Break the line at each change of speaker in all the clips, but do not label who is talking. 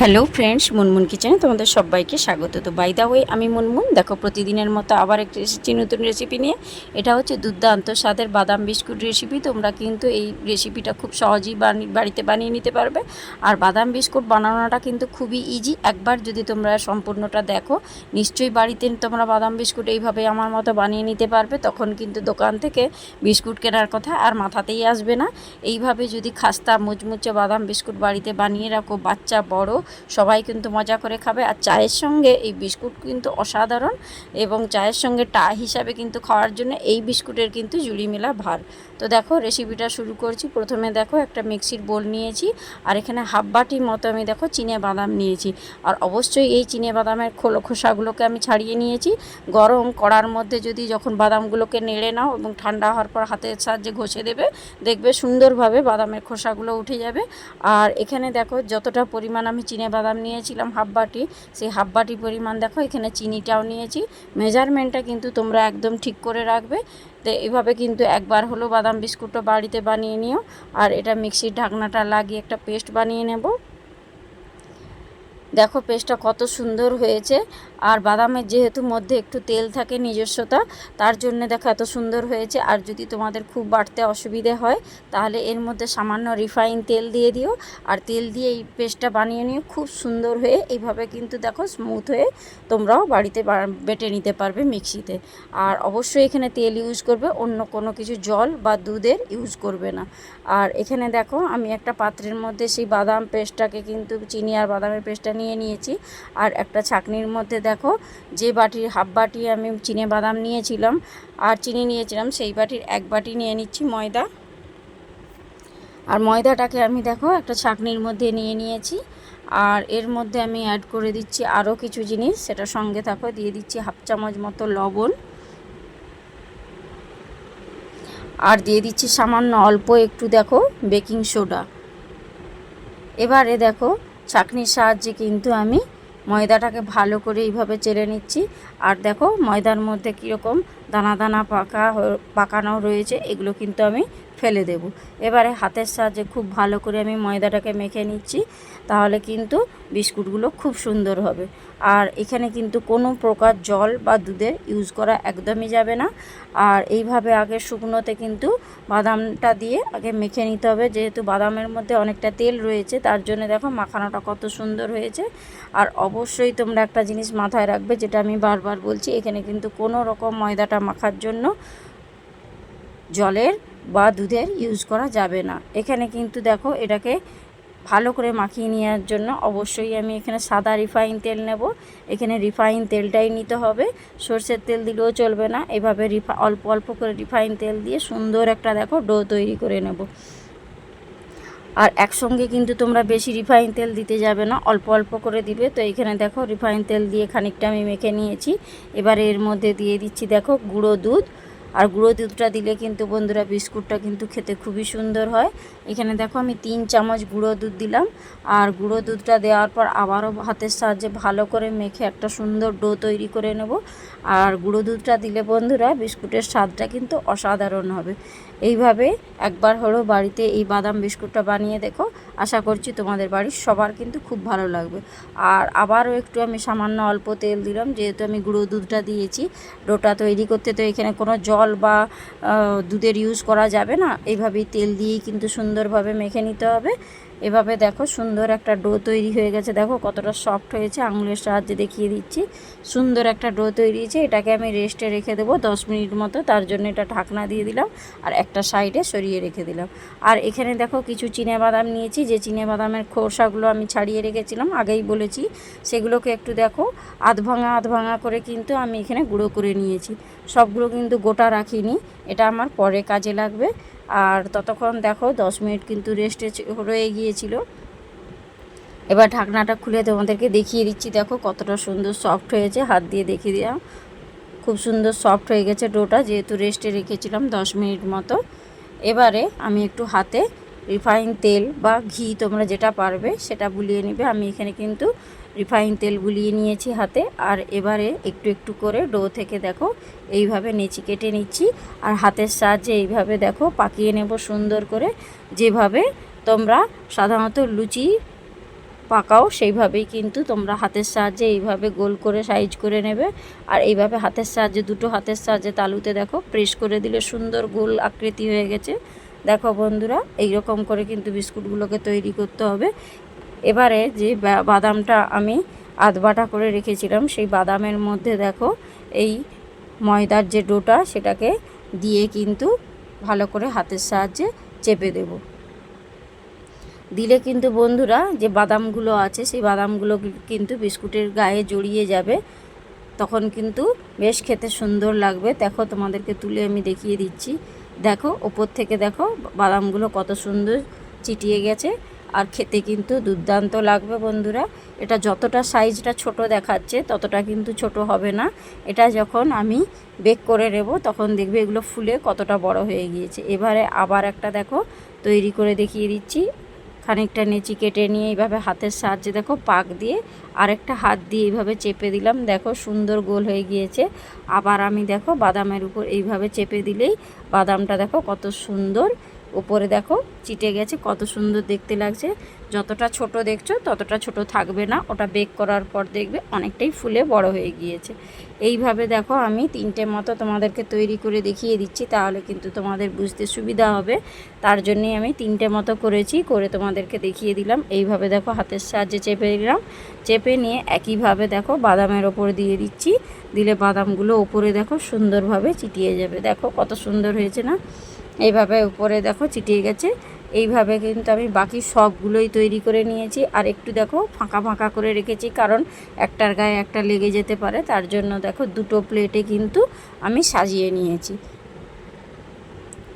Hello friends Munmun কিচেনে তোমাদের সবাইকে স্বাগত। তো বাই ওয়ে আমি মুনমুন দেখো, প্রতিদিনের মতো আবার একটি এসেছি নতুন রেসিপি নিয়ে। এটা হচ্ছে দুর্দান্ত স্বাদের বাদাম বিস্কুট রেসিপি তোমরা কিন্তু এই রেসিপিটা খুব সহজেই বাড়িতে বানিয়ে নিতে পারবে। আর বাদাম বিস্কুট বানানোটা কিন্তু খুবই ইজি একবার যদি তোমরা সম্পূর্ণটা দেখো, নিশ্চয়ই বাড়িতে তোমরা বাদাম বিস্কুট এইভাবে আমার মতো বানিয়ে নিতে পারবে। তখন কিন্তু দোকান থেকে বিস্কুট কেনার কথা আর মাথাতেই আসবে না। এইভাবে যদি খাস্তা, মুচমুচে বাদাম বিস্কুট বাড়িতে বানিয়ে রাখো, বাচ্চা, বড় সবাই কিন্তু মজা করে খাবে। আর চায়ের সঙ্গে এই বিস্কুট কিন্তু অসাধারণ এবং চায়ের সঙ্গে টা হিসাবে কিন্তু খাওয়ার জন্য এই বিস্কুটের কিন্তু জুড়ি মেলা ভার। তো দেখো রেসিপিটা শুরু করছি। প্রথমে দেখো, একটা মিক্সির বোল নিয়েছি আর এখানে হাফ বাটির মতো আমি দেখো চিনে বাদাম নিয়েছি। আর অবশ্যই এই চিনে বাদামের খোলো খোসাগুলোকে আমি ছাড়িয়ে নিয়েছি। গরম কড়ার মধ্যে যদি যখন বাদামগুলোকে নেড়ে নাও এবং ঠান্ডা হওয়ার পর হাতের সাহায্যে ঘষে দেবে, দেখবে সুন্দরভাবে বাদামের খোসাগুলো উঠে যাবে। আর এখানে দেখো, যতটা পরিমাণ আমি চিনে বাদাম নিয়েছিলাম হাফ বাটি সেই হাফ বাটি পরিমাণ দেখো, এখানে চিনিটাও নিয়েছি। মেজারমেন্টটা কিন্তু তোমরা একদম ঠিক করে রাখবে। তো এভাবে কিন্তু একবার হলো বাদাম বিস্কুটটা বাড়িতে বানিয়ে নিও। আর এটা মিক্সির ঢাকনাটা লাগিয়ে একটা পেস্ট বানিয়ে নেব। দেখো পেস্টটা কত সুন্দর হয়েছে। আর বাদামের যেহেতু মধ্যে একটু তেল থাকে নিজস্বতা, তার জন্য দেখো এত সুন্দর হয়েছে। আর যদি তোমাদের খুব বাড়তে অসুবিধে হয়, তাহলে এর মধ্যে সামান্য রিফাইন তেল দিয়ে দিও। আর তেল দিয়ে এই পেস্টটা বানিয়ে নিও, খুব সুন্দর হয়ে এইভাবে কিন্তু দেখো স্মুথ হয়ে তোমরাও বাড়িতে বেটে নিতে পারবে মিক্সিতে। আর অবশ্যই এখানে তেল ইউজ করবে, অন্য কোনো কিছু জল বা দুধের ইউজ করবে না। আর এখানে দেখো আমি একটা পাত্রের মধ্যে সেই বাদাম পেস্টটাকে কিন্তু চিনি আর বাদামের পেস্টটা নিয়ে নিয়েছি। আর একটা ছাকনির মধ্যে দেখো, যে বাটির হাফ বাটি আমি চিনে বাদাম নিয়েছিলাম, আর চিনি নিয়েছিলাম, সেই বাটির এক বাটি নিয়ে নিচ্ছি ময়দা। আর ময়দাটাকে আমি দেখো, একটা ছাকনির মধ্যে নিয়ে নিয়েছি। আর এর মধ্যে আমি অ্যাড করে দিচ্ছি আরও কিছু জিনিস, সেটা সঙ্গে থাকো দিয়ে দিচ্ছি হাফ চামচ মতো লবণ। আর দিয়ে দিচ্ছি সামান্য অল্প একটু দেখো, বেকিং সোডা। এবারে দেখো ছাঁকনির সাহায্যে কিন্তু আমি ময়দাটাকে ভালো করে এইভাবে চেড়ে নিচ্ছি। আর দেখো ময়দার মধ্যে কীরকম দানা দানা পাকা পাকানো রয়েছে, এগুলো কিন্তু আমি ফেলে দেব। এবারে হাতের সাহায্যে খুব ভালো করে আমি ময়দাটাকে মেখে নিচ্ছি, তাহলে কিন্তু বিস্কুটগুলো খুব সুন্দর হবে। আর এখানে কিন্তু কোনো প্রকার জল বা দুধের ইউজ করা একদমই যাবে না। আর এইভাবে আগে শুকনোতে কিন্তু বাদামটা দিয়ে আগে মেখে নিতে হবে, যেহেতু বাদামের মধ্যে অনেকটা তেল রয়েছে, তার জন্য দেখো মাখানোটা কত সুন্দর হয়েছে। আর অবশ্যই তোমরা একটা জিনিস মাথায় রাখবে, যেটা আমি বারবার বলছি, এখানে কিন্তু কোনো রকম ময়দাটা মাখার জন্য জলের বা দুধের ইউজ করা যাবে না। এখানে কিন্তু দেখো এটাকে ভালো করে মাখিয়ে নেওয়ার জন্য অবশ্যই আমি এখানে সাদা রিফাইন তেল নেব। এখানে রিফাইন তেলটাই নিতে হবে। সর্ষের তেল দিলেও চলবে না। এভাবে রিফা অল্প অল্প করে রিফাইন তেল দিয়ে সুন্দর একটা দেখো ডো তৈরি করে নেব। আর একসঙ্গে কিন্তু তোমরা বেশি রিফাইন তেল দিতে যাবে না। অল্প অল্প করে দিবে। তো এখানে দেখো রিফাইন তেল দিয়ে খানিকটা আমি মেখে নিয়েছি। এবার এর মধ্যে দিয়ে দিচ্ছি দেখো গুঁড়ো দুধ। আর গুঁড়ো দুধটা দিলে কিন্তু বন্ধুরা বিস্কুটটা কিন্তু খেতে খুবই সুন্দর হয়। এখানে দেখো আমি তিন চামচ গুঁড়ো দুধ দিলাম। আর গুঁড়ো দুধটা দেওয়ার পর আবারও হাতের সাহায্যে ভালো করে মেখে একটা সুন্দর ডো তৈরি করে নেব। আর গুঁড়ো দুধটা দিলে বন্ধুরা বিস্কুটের স্বাদটা কিন্তু অসাধারণ হবে। এইভাবে একবার হলো বাড়িতে এই বাদাম বিস্কুটটা বানিয়ে দেখো। আশা করছি তোমাদের বাড়ির সবার কিন্তু খুব ভালো লাগবে। আর আবারও একটু আমি সামান্য অল্প তেল দিলাম, যেহেতু আমি গুঁড়ো দুধটা দিয়েছি। ডোটা তৈরি করতে তো এখানে কোনো জল বা দুধের ইউজ করা যাবে না। এইভাবেই তেল দিয়েই কিন্তু সুন্দরভাবে মেখে নিতে হবে। এভাবে দেখো সুন্দর একটা ডো তৈরি হয়ে গেছে। দেখো কতটা সফট হয়েছে। আঙুলের সাহায্যে দেখিয়ে দিচ্ছি। সুন্দর একটা ডো তৈরি হয়েছে। এটাকে আমি রেস্টে রেখে দেবো দশ মিনিট মতো। তার জন্য এটা ঢাকনা দিয়ে দিলাম আর একটা সাইডে সরিয়ে রেখে দিলাম। আর এখানে দেখো কিছু চিনে বাদাম নিয়েছি। যে চিনে বাদামের খোসাগুলো আমি ছাড়িয়ে রেখেছিলাম, আগেই বলেছি। সেগুলোকে একটু দেখো আধ ভাঙা আধ ভাঙা করে কিন্তু আমি এখানে গুঁড়ো করে নিয়েছি। সবগুলো কিন্তু গোটা রাখিনি। এটা আমার পরে কাজে লাগবে। আর ততক্ষণ দেখো দশ মিনিট কিন্তু রেস্টে রয়ে গিয়েছিল। এবার ঢাকনাটা খুলে তোমাদেরকে দেখিয়ে দিচ্ছি। দেখো কতটা সুন্দর সফট হয়েছে। হাত দিয়ে দেখিয়ে দিলাম। খুব সুন্দর সফট হয়ে গেছে ডোটা যেহেতু রেস্টে রেখেছিলাম দশ মিনিট মতো। এবারে আমি একটু হাতে রিফাইন তেল বা ঘি তোমরা যেটা পারবে সেটা বুলিয়ে নেবে। আমি এখানে কিন্তু রিফাইন তেল বুলিয়ে নিয়েছি হাতে। আর এবারে একটু একটু করে ডো থেকে দেখো, এইভাবে নেচি কেটে নিচ্ছি। আর হাতের সাহায্যে এইভাবে দেখো পাকিয়ে নেব সুন্দর করে। যেভাবে তোমরা সাধারণত লুচি পাকাও, সেইভাবেই কিন্তু তোমরা হাতের সাহায্যে এইভাবে গোল করে, সাইজ করে নেবে। আর এইভাবে হাতের সাহায্যে, দুটো হাতের সাহায্যে তালুতে দেখো, প্রেস করে দিলে সুন্দর গোল আকৃতি হয়ে গেছে। দেখো বন্ধুরা এই রকম করে কিন্তু বিস্কুটগুলোকে তৈরি করতে হবে। এবারে যে বাদামটা আমি আধবাটা করে রেখেছিলাম, সেই বাদামের মধ্যে দেখো এই ময়দার যে ডোটা, সেটাকে দিয়ে কিন্তু ভালো করে হাতের সাহায্যে চেপে দেব। দিলে কিন্তু বন্ধুরা, যে বাদামগুলো আছে, সেই বাদামগুলো কিন্তু বিস্কুটের গায়ে জড়িয়ে যাবে। তখন কিন্তু বেশ খেতে সুন্দর লাগবে। দেখো তোমাদেরকে তুলে আমি দেখিয়ে দিচ্ছি। দেখো, ওপর থেকে দেখো, বাদামগুলো কত সুন্দর চিটিয়ে গেছে। আর খেতে কিন্তু দুর্দান্ত লাগবে বন্ধুরা। এটা যতটা সাইজটা ছোট দেখাচ্ছে, ততটা কিন্তু ছোট হবে না। এটা যখন আমি বেক করে নেব, তখন দেখবে এগুলো ফুলে কতটা বড় হয়ে গিয়েছে। এবারে আবার একটা দেখো, তৈরি করে দেখিয়ে দিচ্ছি। খানিকটা নেচি কেটে নিয়ে এইভাবে হাতের সাহায্যে দেখো পাক দিয়ে আরেকটা হাত দিয়ে এইভাবে চেপে দিলাম। দেখো সুন্দর গোল হয়ে গিয়েছে। আবার আমি দেখো বাদামের উপর এইভাবে চেপে দিলেই বাদামটা দেখো কত সুন্দর। উপরে দেখো চিটে গেছে, কত সুন্দর দেখতে লাগছে। যতটা ছোট দেখছ ততটা ছোট থাকবে না। ওটা বেক করার পর দেখবে অনেকটাই ফুলে বড় হয়ে গিয়েছে। এইভাবে দেখো আমি তিনটে মতো তোমাদেরকে তৈরি করে দেখিয়ে দিচ্ছি, তাহলে কিন্তু তোমাদের বুঝতে সুবিধা হবে। তার জন্যই আমি তিনটে মতো করেছি, করে তোমাদেরকে দেখিয়ে দিলাম। এইভাবে দেখো হাতের সাহায্যে চেপে দিলাম চেপে নিয়ে একইভাবে দেখো বাদামের ওপর দিয়ে দিচ্ছি। দিলে বাদামগুলো ওপরে দেখো সুন্দরভাবে চিটিয়ে যাবে। দেখো কত সুন্দর হয়েছে না? এইভাবে উপরে দেখো চিটিয়ে গেছে। এইভাবে কিন্তু আমি বাকি সবগুলোই তৈরি করে নিয়েছি। আর একটু দেখো, ফাঁকা ফাঁকা করে রেখেছি, কারণ একটার গায়ে একটা লেগে যেতে পারে। তার জন্য দেখো, দুটো প্লেটে কিন্তু আমি সাজিয়ে নিয়েছি।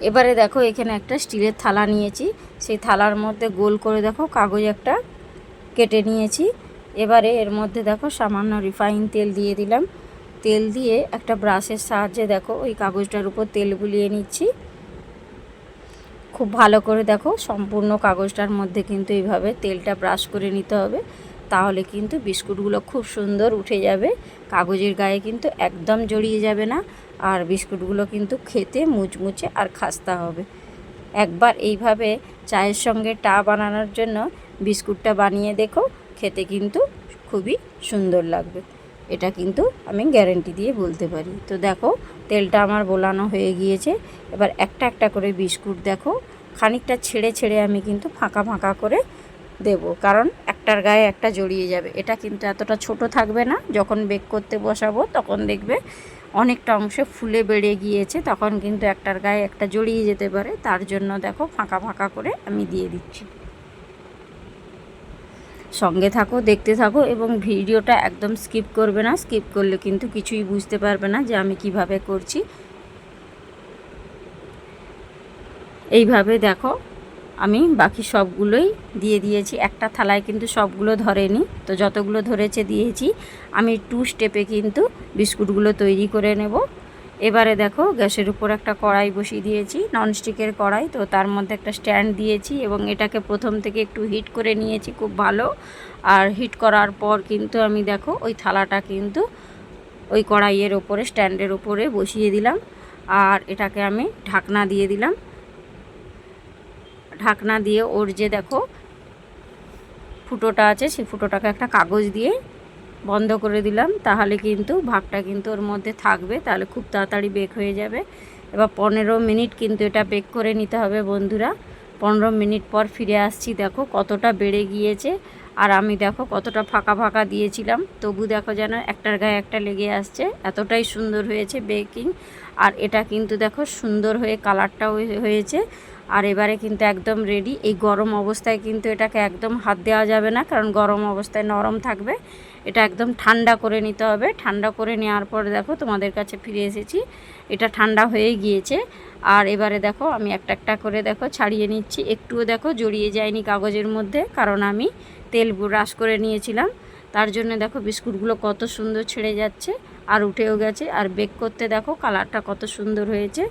এবারে দেখো, এখানে একটা স্টিলের থালা নিয়েছি। সেই থালার মধ্যে গোল করে দেখো, কাগজ একটা কেটে নিয়েছি। এবারে এর মধ্যে দেখো, সামান্য রিফাইন তেল দিয়ে দিলাম। তেল দিয়ে একটা ব্রাশের সাহায্যে দেখো, ওই কাগজটার উপর তেল বুলিয়ে নিচ্ছি। খুব ভালো করে দেখো, সম্পূর্ণ কাগজটার মধ্যে কিন্তু এইভাবে তেলটা ব্রাশ করে নিতে হবে। তাহলে কিন্তু বিস্কুটগুলো খুব সুন্দর উঠে যাবে, কাগজের গায়ে কিন্তু একদম জড়িয়ে যাবে না, আর বিস্কুটগুলো কিন্তু খেতে মুচমুচে আর খাস্তা হবে। একবার এইভাবে চায়ের সঙ্গে টা বানানোর জন্য বিস্কুটটা বানিয়ে দেখো, খেতে কিন্তু খুবই সুন্দর লাগবে। এটা কিন্তু আমি গ্যারেন্টি দিয়ে বলতে পারি। তো দেখো, তেলটা আমার বোলানো হয়ে গিয়েছে। এবার একটা একটা করে বিস্কুট দেখো, খানিকটা ছেড়ে ছেড়ে আমি কিন্তু ফাঁকা ফাঁকা করে দেব। কারণ একটার গায়ে একটা জড়িয়ে যাবে। এটা কিন্তু এতটা ছোট থাকবে না। যখন বেক করতে বসাবো, তখন দেখবে অনেকটা অংশে ফুলে বেড়ে গিয়েছে। তখন কিন্তু একটার গায়ে একটা জড়িয়ে যেতে পারে। তার জন্য দেখো, ফাঁকা ফাঁকা করে আমি দিয়ে দিচ্ছি। সঙ্গে থাকো, দেখতে থাকো এবং ভিডিওটা একদম স্কিপ করবে না। স্কিপ করলে কিন্তু কিছুই বুঝতে পারবে না যে আমি কীভাবে করছি। এইভাবে দেখো, আমি বাকি সবগুলোই দিয়ে দিয়েছি। একটা থালায় কিন্তু সবগুলো ধরেনি, তো যতগুলো ধরেছে দিয়েছি। আমি টু স্টেপে কিন্তু বিস্কুটগুলো তৈরি করে নেব। এবারে দেখো গ্যাসের উপর একটা কড়াই বসিয়ে দিয়েছি ননস্টিকের কড়াই, তো তার মধ্যে একটা স্ট্যান্ড দিয়েছি এবং এটাকে প্রথম থেকে একটু হিট করে নিয়েছি খুব ভালো। আর হিট করার পর কিন্তু আমি দেখো ওই থালাটা কিন্তু ওই কড়াইয়ের ওপরে স্ট্যান্ডের ওপরে বসিয়ে দিলাম। আর এটাকে আমি ঢাকনা দিয়ে দিলাম। ঢাকনা দিয়ে ওর যে দেখো ফুটোটা আছে সেই ফুটোটাকে একটা কাগজ দিয়ে বন্ধ করে দিলাম, তাহলে কিন্তু ভাগটা কিন্তু ওর মধ্যে থাকবে, তাহলে খুব তাড়াতাড়ি বেক হয়ে যাবে। এবার পনেরো মিনিট কিন্তু এটা বেক করে নিতে হবে বন্ধুরা। পনেরো মিনিট পর ফিরে আসছি, দেখো কতটা বেড়ে গিয়েছে। আর আমি দেখো কতটা ফাঁকা ফাঁকা দিয়েছিলাম, তবু দেখো যেন একটার গায়ে একটা লেগে আসছে। এতটাই সুন্দর হয়েছে বেকিং আর এটা কিন্তু দেখো সুন্দর হয়ে কালারটাও হয়েছে। আর এবারে কিন্তু একদম রেডি এই গরম অবস্থায় কিন্তু এটাকে একদম হাত দেওয়া যাবে না, কারণ গরম অবস্থায় নরম থাকবে। এটা একদম ঠান্ডা করে নিতে হবে। ঠান্ডা করে নেওয়ার পর দেখো তোমাদের কাছে ফিরে এসেছি। এটা ঠান্ডা হয়ে গিয়েছে। আর এবারে দেখো আমি একটা একটা করে দেখো ছাড়িয়ে নিচ্ছি। একটুও দেখো জড়িয়ে যায়নি কাগজের মধ্যে, কারণ আমি তেল ব্রাশ করে নিয়েছিলাম। তার জন্য দেখো বিস্কুটগুলো কত সুন্দর ছেড়ে যাচ্ছে, আর উঠেও গেছে। আর বেক করতে দেখো কালারটা কত সুন্দর হয়েছে।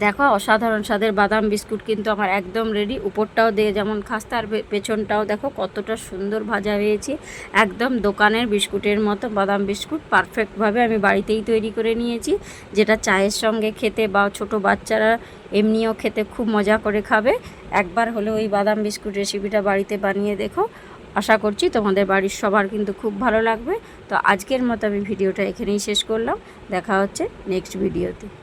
দেখো, অসাধারণ স্বাদের বাদাম বিস্কুট কিন্তু আমার একদম রেডি উপরটাও দিয়ে যেমন খাস্তার পে- পেছনটাও দেখো, কতটা সুন্দর ভাজা হয়েছে। একদম দোকানের বিস্কুটের মতো বাদাম বিস্কুট পারফেক্টভাবে আমি বাড়িতেই তৈরি করে নিয়েছি। যেটা চায়ের সঙ্গে খেতে বা ছোট বাচ্চারা এমনিও খেতে খুব মজা করে খাবে। একবার হলে ওই বাদাম বিস্কুট রেসিপিটা বাড়িতে বানিয়ে দেখো। আশা করছি তোমাদের বাড়ির সবার কিন্তু খুব ভালো লাগবে। তো আজকের মতো আমি ভিডিওটা এখানেই শেষ করলাম। দেখা হচ্ছে নেক্সট ভিডিওতে